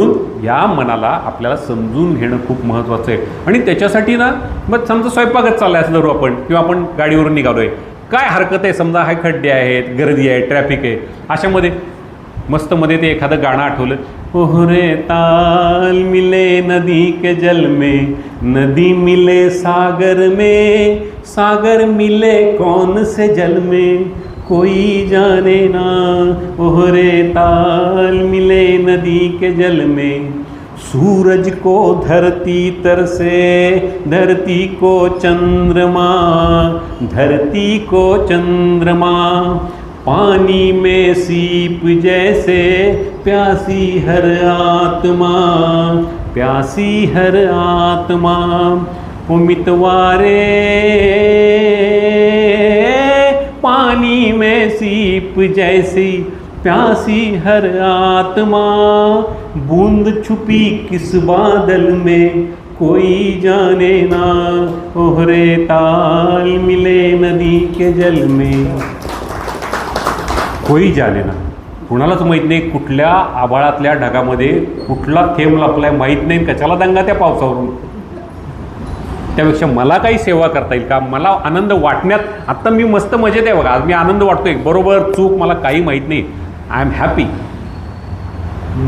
म्हणून या मनाला आपल्याला समजून घेणं खूप महत्त्वाचं आहे. आणि त्याच्यासाठी ना मग समजा स्वयंपाकच चाललाय असं धरू आपण किंवा आपण गाडीवरून निघालोय. काय हरकत आहे? समजा हाय खड्डे आहेत गर्दी आहे ट्रॅफिक आहे. अशामध्ये मस्त मध्ये ते एखादं गाणं आठवलं. ओहरे ताल मिले नदी के जल में नदी मिले सागर में सागर मिले कौन से जल में? कोई जाने ना। ओहरे ताल मिले नदी के जल में। सूरज को धरती तर से, धरती को चंद्रमा, धरती को चंद्रमा। पानी में सीप जैसे, प्यासी हर आत्मा, प्यासी हर आत्मा। उमितवारे सीप जैसी प्यासी हर आत्मा। बूंद छुपी किस बादल में, कोई जाने ना। ओहरे ताल मिले नदी के जल में। कोई जाने ना। कुणालाच माहीत नाही, कुठल्या आभाळातल्या ढगामध्ये कुठला थेंब लपलाय, माहीत नाही कशाला दंगा त्या पावसावरून? त्यापेक्षा मला काही सेवा करता येईल का? मला आनंद वाटण्यात आत्ता मी मस्त मजेत आहे बघा. आज मी आनंद वाटतो आहे बरोबर चूक मला काही माहीत नाही. आय एम हॅपी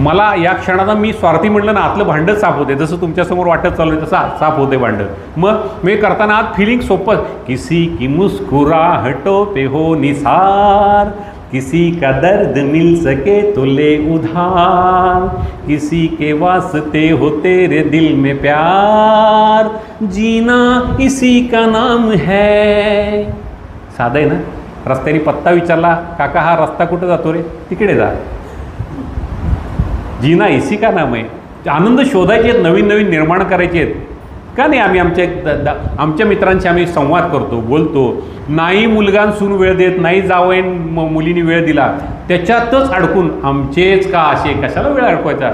मला या क्षणाला मी स्वार्थी म्हटलं ना आतलं भांडं साफ होते. जसं तुमच्यासमोर वाटत चालू आहे तसं साफ होते भांडं. मग मी करताना आत फिलिंग सोपं. किसी की मुस्कुराहटो पे हो निसार. किसी का दर्द मिल सके तो ले उधार। किसी के वास्ते हो तेरे दिल में प्यार। जीना इसी का नाम है। साधं आहे ना रस्त्याने पत्ता विचारला, काका, हा रस्ता कुठं जातो रे? तिकडे जा. जीना इसी का नाम आहे. आनंद शोधायचे आहेत नवीन नवीन निर्माण करायचे आहेत. का नाही आम्ही आमच्या आमच्या मित्रांशी आम्ही संवाद करतो बोलतो. नाही मुलगांसून वेळ देत नाही जावं मुलीने वेळ दिला त्याच्यातच अडकून आमचेच का असे कशाला वेळ अडकवायचा?